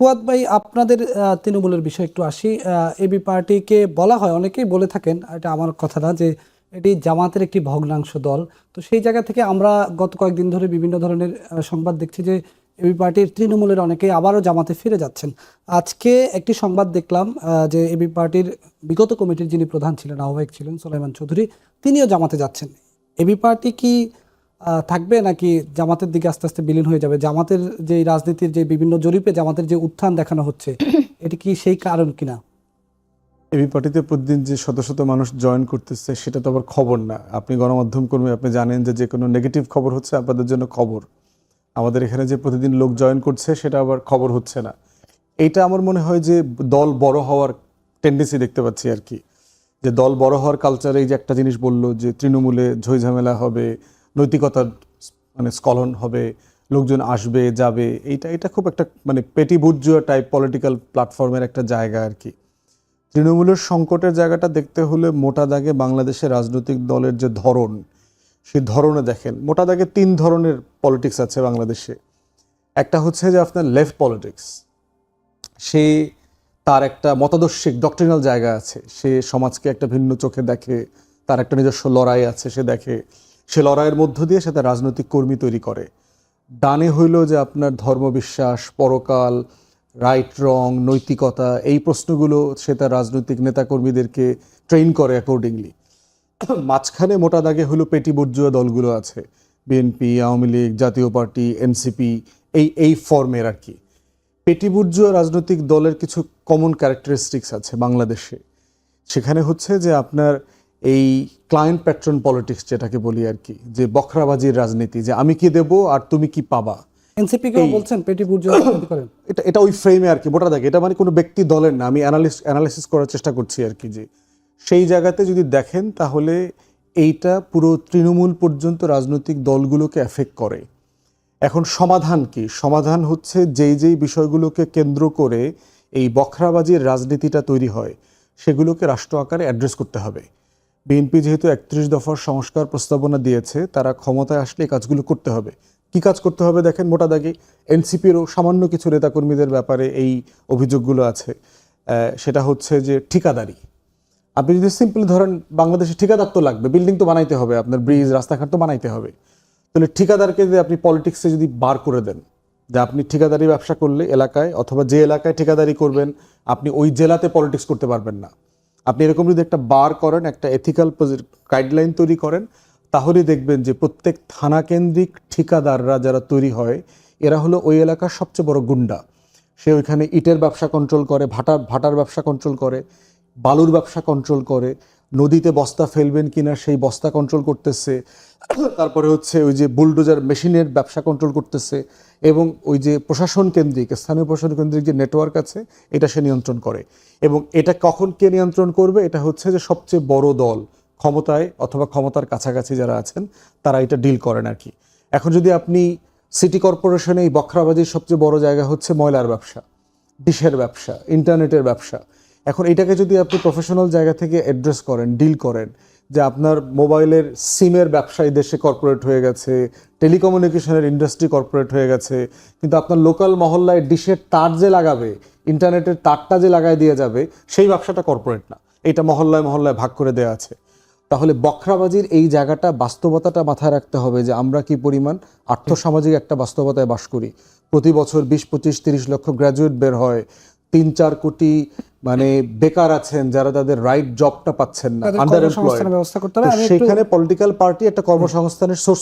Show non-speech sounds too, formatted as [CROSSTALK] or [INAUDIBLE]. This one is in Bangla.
ফুয়াদ ভাই, আপনাদের তৃণমূলের বিষয় একটু আসি। এবি পার্টিকে বলা হয়, অনেকেই বলে থাকেন, এটা আমার কথা না যে এটি জামাতের একটি ভগ্নাংশ দল। তো সেই জায়গা থেকে আমরা গত কয়েকদিন ধরে বিভিন্ন ধরনের সংবাদ দেখছি যে এবি পার্টির তৃণমূলের অনেকেই আবারও জামাতে ফিরে যাচ্ছেন। আজকে একটি সংবাদ দেখলাম যে এবি পার্টির বিগত কমিটির যিনি প্রধান ছিলেন, আহ্বায়ক ছিলেন সোলাইমান চৌধুরী, তিনিও জামাতে যাচ্ছেন। এবি পার্টি কি থাকবে নাকি জামাতের দিকে আস্তে আস্তে বিলীন হয়ে যাবে? জামাতের যে রাজনীতির যে বিভিন্ন জরিপে জামাতের যে উত্থান দেখানো হচ্ছে [COUGHS] এটি কি সেই কারণ কিনা? এবি পার্টিতে প্রতিদিন যে শত শত মানুষ জয়েন করতেছে সেটা তো আবার খবর না। আপনি গণমাধ্যম কর্মী আপনি জানেন যে যে কোনো নেগেটিভ খবর হচ্ছে আপনাদের জন্য খবর। আমাদের এখানে যে প্রতিদিন লোক জয়েন করছে সেটা আবার খবর হচ্ছে না। এইটা আমার মনে হয় যে দল বড় হওয়ার টেন্ডেন্সি দেখতে পাচ্ছি আর কি। যে দল বড় হওয়ার কালচারে এই যে একটা জিনিস বলল যে তৃণমূলে ঝই ঝামেলা হবে নৈতিকতার মানে স্কলন হবে, লোকজন আসবে, যাবে, এইটা, এটা খুব একটা মানে পেটি বুর্জুয়া টাইপ পলিটিক্যাল প্ল্যাটফর্মের একটা জায়গা আর কি। তৃণমূলের সংকটের জায়গাটা দেখতে হলে মোটা দাগে বাংলাদেশের রাজনৈতিক দলের যে ধরন, সেই ধরনে দেখেন। মোটা দাগে তিন ধরনের পলিটিক্স আছে বাংলাদেশে। একটা হচ্ছে যে আপনার লেফট পলিটিক্স সে তার একটা মতাদর্শিক ডক্টরিনাল জায়গা আছে। সে সমাজকে একটা ভিন্ন চোখে দেখে, তার একটা নিজস্ব লড়াই আছে, সে দেখে। সে লড়াইয়ের মধ্য দিয়ে সে তার রাজনৈতিক কর্মী তৈরি করে। ডানে হইল যে আপনার ধর্মবিশ্বাস, পরকাল রাইট রং নৈতিকতা, এই প্রশ্নগুলো সে তার রাজনৈতিক নেতাকর্মীদেরকে ট্রেন করে অ্যাকর্ডিংলি মাঝখানে মোটা দাগে হলো পেটি বুর্জুয়া দলগুলো আছে বিএনপি আওয়ামী লীগ, জাতীয় পার্টি এনসিপি এই এই ফর্মের আর কি। পেটি বুর্জুয়া রাজনৈতিক দলের কিছু কমন ক্যারেক্টারিস্টিক্স আছে বাংলাদেশে। সেখানে হচ্ছে যে আপনার এই ক্লায়েন্ট প্যাট্রন পলিটিক্স যেটাকে বলি আর কি যে বখরাবাজির রাজনীতি যে আমি কি দেব আর তুমি কি পাবা। এনসিপি কেউ বলছেন পেটি বুর্জুয়া করেন? এটা এটা ওই ফ্রেমে আর কি মোটা দাগে এটা মানে কোনো ব্যক্তি দলের না আমি অ্যানালিস অ্যানালিসিস করার চেষ্টা করছি আর কি যে সেই জায়গাতে যদি দেখেন তাহলে এইটা পুরো তৃণমূল পর্যন্ত রাজনৈতিক দলগুলোকে এফেক্ট করে। এখন সমাধান কি? সমাধান হচ্ছে যেই যেই বিষয়গুলোকে কেন্দ্র করে এই বখরাবাজির রাজনীতিটা তৈরি হয় সেগুলোকে রাষ্ট্র আকারে অ্যাড্রেস করতে হবে। বিএনপি যেহেতু একত্রিশ দফার সংস্কার প্রস্তাবনা দিয়েছে, তারা ক্ষমতায় আসলে কাজগুলো করতে হবে। কি কাজ করতে হবে দেখেন, মোটা দাগে এনসিপিরও সামান্য কিছু নেতাকর্মীদের ব্যাপারে এই অভিযোগগুলো আছে। সেটা হচ্ছে যে ঠিকাদারি। আপনি যদি সিম্পলি ধরেন, বাংলাদেশে ঠিকাদার তো লাগবে, বিল্ডিং তো বানাইতে হবে, আপনার ব্রিজ, রাস্তাঘাট তো বানাইতে হবে। তাহলে ঠিকাদারকে যদি আপনি পলিটিক্সে যদি বার করে দেন, যে আপনি ঠিকাদারি ব্যবসা করলে এলাকায় অথবা যে এলাকায় ঠিকাদারি করবেন, আপনি ওই জেলাতে পলিটিক্স করতে পারবেন না। আপনি এরকম যদি একটা বার করেন, একটা এথিক্যাল গাইডলাইন তৈরি করেন তাহলে দেখবেন যে প্রত্যেক থানা কেন্দ্রিক ঠিকাদাররা যারা তৈরি হয়, এরা হলো ওই এলাকার সবচেয়ে বড় গুন্ডা। সে ওইখানে ইটের ব্যবসা কন্ট্রোল করে, ভাটার ভাটার ব্যবসা কন্ট্রোল করে, বালুর ব্যবসা কন্ট্রোল করে, নদীতে বস্তা ফেলবেন কিনা সেই বস্তা কন্ট্রোল করতেছে তারপরে হচ্ছে ওই যে বুলডোজার মেশিনের ব্যবসা কন্ট্রোল করতেছে এবং ওই যে প্রশাসন কেন্দ্রিক, স্থানীয় প্রশাসন কেন্দ্রিক যে নেটওয়ার্ক আছে, এটা সে নিয়ন্ত্রণ করে। এবং এটা কখন কে নিয়ন্ত্রণ করবে, এটা হচ্ছে যে সবচেয়ে বড় দল, ক্ষমতায় অথবা ক্ষমতার কাছাকাছি যারা আছেন, তারা এটা ডিল করেন আর কি। এখন যদি আপনি সিটি কর্পোরেশনে এই বখরাবাজির সবচেয়ে বড় জায়গা হচ্ছে ময়লার ব্যবসা, ডিশের ব্যবসা ইন্টারনেটের ব্যবসা। এখন এটাকে যদি আপনি প্রফেশনাল জায়গা থেকে অ্যাড্রেস করেন ডিল করেন, যে আপনার মোবাইলের সিমের ব্যবসায়ী দেশে কর্পোরেট হয়ে গেছে টেলিকমিউনিকেশনের ইন্ডাস্ট্রি কর্পোরেট হয়ে গেছে, কিন্তু আপনার লোকাল মহল্লায় ডিশের তার যে লাগাবে ইন্টারনেটের তারটা যে লাগাই দিয়ে যাবে, সেই ব্যবসাটা কর্পোরেট না। এটা মহল্লায় মহল্লায় ভাগ করে দেওয়া আছে। তাহলে বখরাবাজির এই জায়গাটা বাস্তবতাটা মাথায় রাখতে হবে যে আমরা কি পরিমাণ আর্থসামাজিক একটা বাস্তবতায় বাস করি। প্রতি বছর বিশ, পঁচিশ, তিরিশ লক্ষ গ্র্যাজুয়েট বের হয়, তিন, চার কোটি মানে বেকার আছেন যারা তাদের রাইট জবটা পাচ্ছেন না আন্ডার ব্যবস্থা করতে হবে। সেখানে পলিটিক্যাল পার্টি একটা কর্মসংস্থানের সোর্স